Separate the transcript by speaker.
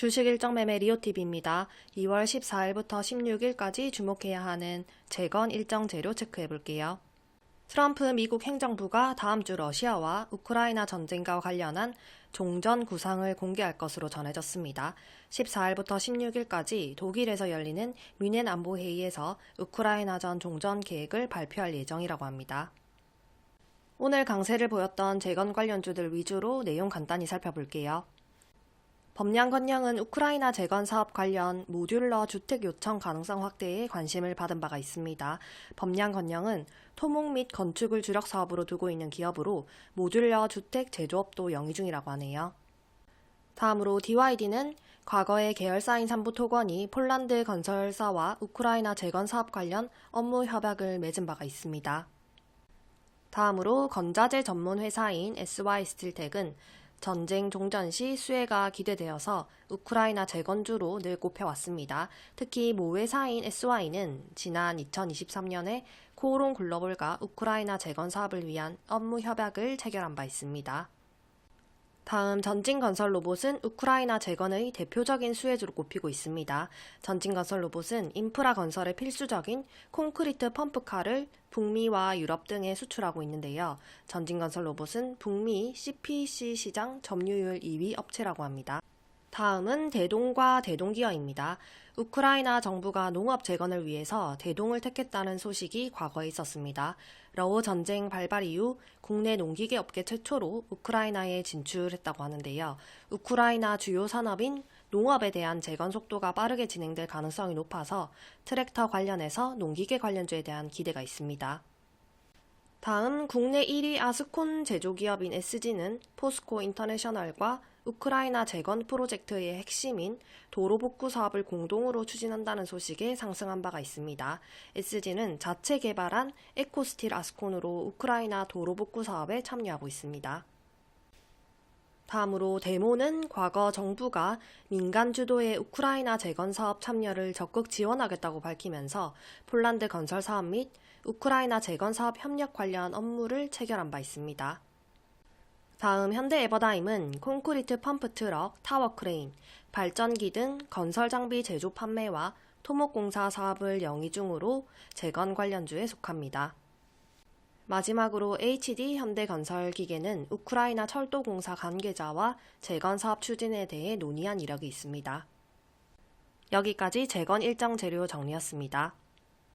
Speaker 1: 주식 일정 매매 리오TV입니다. 2월 14일부터 16일까지 주목해야 하는 재건 일정 재료 체크해 볼게요. 트럼프 미국 행정부가 다음 주 러시아와 우크라이나 전쟁과 관련한 종전 구상을 공개할 것으로 전해졌습니다. 14일부터 16일까지 독일에서 열리는 뮌헨 안보회의에서 우크라이나 전 종전 계획을 발표할 예정이라고 합니다. 오늘 강세를 보였던 재건 관련주들 위주로 내용 간단히 살펴볼게요. 법량건영은 우크라이나 재건 사업 관련 모듈러 주택 요청 가능성 확대에 관심을 받은 바가 있습니다. 법량건영은 토목 및 건축을 주력 사업으로 두고 있는 기업으로 모듈러 주택 제조업도 영위 중이라고 하네요. 다음으로 DYD는 과거에 계열사인 삼부토건이 폴란드 건설사와 우크라이나 재건 사업 관련 업무 협약을 맺은 바가 있습니다. 다음으로 건자재 전문 회사인 SY 스틸텍은 전쟁 종전 시 수혜가 기대되어서 우크라이나 재건주로 늘 꼽혀왔습니다. 특히 모 회사인 SY는 지난 2023년에 코오롱 글로벌과 우크라이나 재건 사업을 위한 업무 협약을 체결한 바 있습니다. 다음 전진건설 로봇은 우크라이나 재건의 대표적인 수혜주로 꼽히고 있습니다. 전진건설 로봇은 인프라 건설에 필수적인 콘크리트 펌프카를 북미와 유럽 등에 수출하고 있는데요. 전진건설 로봇은 북미 CPC 시장 점유율 2위 업체라고 합니다. 다음은 대동과 대동기어입니다. 우크라이나 정부가 농업 재건을 위해서 대동을 택했다는 소식이 과거에 있었습니다. 러우 전쟁 발발 이후 국내 농기계 업계 최초로 우크라이나에 진출했다고 하는데요. 우크라이나 주요 산업인 농업에 대한 재건 속도가 빠르게 진행될 가능성이 높아서 트랙터 관련해서 농기계 관련주에 대한 기대가 있습니다. 다음 국내 1위 아스콘 제조기업인 SG는 포스코 인터내셔널과 우크라이나 재건 프로젝트의 핵심인 도로 복구 사업을 공동으로 추진한다는 소식에 상승한 바가 있습니다. SG는 자체 개발한 에코스틸 아스콘으로 우크라이나 도로 복구 사업에 참여하고 있습니다. 다음으로 데모는 과거 정부가 민간 주도의 우크라이나 재건 사업 참여를 적극 지원하겠다고 밝히면서 폴란드 건설 사업 및 우크라이나 재건 사업 협력 관련 업무를 체결한 바 있습니다. 다음 현대 에버다임은 콘크리트 펌프 트럭, 타워 크레인, 발전기 등 건설 장비 제조 판매와 토목공사 사업을 영위 중으로 재건 관련주에 속합니다. 마지막으로 HD 현대건설 기계는 우크라이나 철도공사 관계자와 재건 사업 추진에 대해 논의한 이력이 있습니다. 여기까지 재건 일정 재료 정리였습니다.